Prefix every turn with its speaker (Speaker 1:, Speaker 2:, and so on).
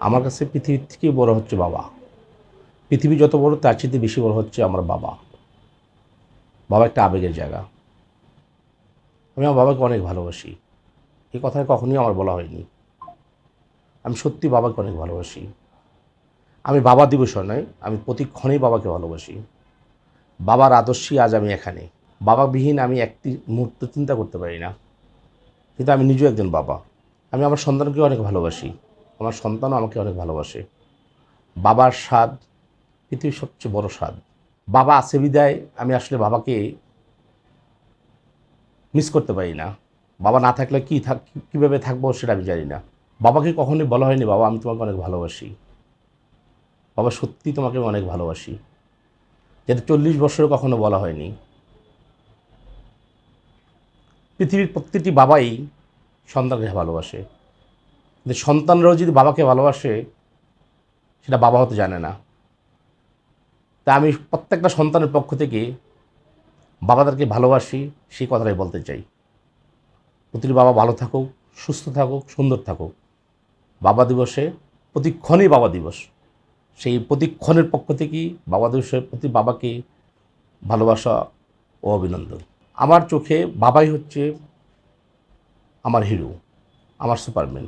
Speaker 1: আমার কাছে পৃথিবীর থেকে বড় হচ্ছে বাবা। পৃথিবী যত বড়, তার চেয়ে বেশি বড় হচ্ছে আমার বাবা। বাবা একটা আবেগের জায়গা। আমি আমার বাবাকে অনেক ভালোবাসি। এই কথাটা কখনোই আমার বলা হয়নি। আমি সত্যি বাবাকে অনেক ভালোবাসি। আমি বাবা দিবস নয়, আমি প্রতিক্ষণেই বাবাকে ভালোবাসি। বাবার আদর্শই আজ আমি এখানে। বাবাবিহীন আমি একটি মুহূর্ত চিন্তা করতে পারি না। কিন্তু আমি নিজেও একজন বাবা। আমি আমার সন্তানকে অনেক ভালোবাসি। আমার সন্তানও আমাকে অনেক ভালোবাসে। বাবার স্বাদ পৃথিবীর সবচেয়ে বড় স্বাদ। বাবা আছে বিদায়, আমি আসলে বাবাকে মিস করতে পারি না। বাবা না থাকলে কী থাক, কীভাবে থাকব সেটা আমি জানি না। বাবাকে কখনোই বলা হয়নি, বাবা, আমি তোমাকে অনেক ভালোবাসি। বাবা, সত্যি তোমাকে আমি অনেক ভালোবাসি। যেটা চল্লিশ বছরে কখনো বলা হয়নি। পৃথিবীর প্রত্যেকটি বাবাই সন্তানকে ভালোবাসে। কিন্তু সন্তানরাও যদি বাবাকে ভালোবাসে, সেটা বাবা হতে জানে না। তা আমি প্রত্যেকটা সন্তানের পক্ষ থেকে বাবাদেরকে ভালোবাসি, সেই কথাটাই বলতে চাই। প্রতিটি বাবা ভালো থাকুক, সুস্থ থাকুক, সুন্দর থাকুক। বাবা দিবসে প্রতিক্ষণই বাবা দিবস। সেই প্রতিক্ষণের পক্ষ থেকেই বাবা দিবসের প্রতি বাবাকে ভালোবাসা ও অভিনন্দন। আমার চোখে বাবাই হচ্ছে আমার হিরো, আমার সুপারম্যান।